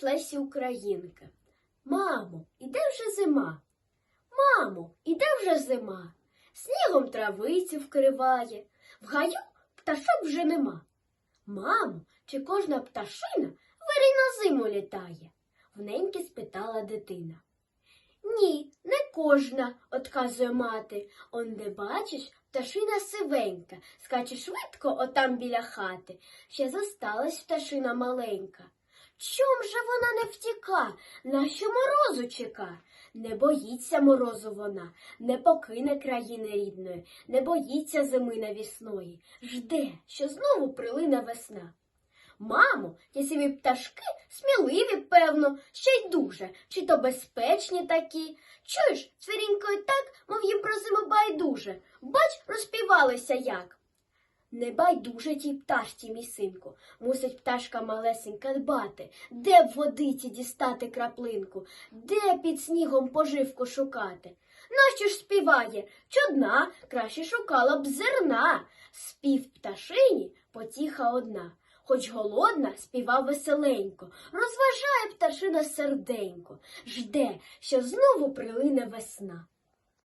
ж Лесі. Мамо, іде вже зима. Мамо, іде вже зима. Снігом травицю вкриває, в гаю пташок вже нема. Мамо, чи кожна пташина вирій на зиму літає? Вненьки спитала дитина. Ні, не кожна, отказує мати. Он де бачиш, пташина сивенька, скаче швидко отам біля хати. Ще зосталась пташина маленька. Чом же вона не втіка, нащо морозу чека? Не боїться морозу вона, не покине країни рідної, не боїться зими навісної, жде, що знову прилине весна. Мамо, ті сиві пташки сміливі, певно, ще й дуже, чи то безпечні такі. Чуєш, цвірінькою так, мов їм про зиму байдуже. Бач, розпівалися як. Не байдуже тій пташці, мій синку, мусить пташка малесенька дбати, де в водиці дістати краплинку, де під снігом поживку шукати. Нащо ж співає? Чудна, краще шукала б зерна. Спів пташині потіха одна. Хоч голодна, співа веселенько, розважає пташина серденько, жде, що знову прилине весна.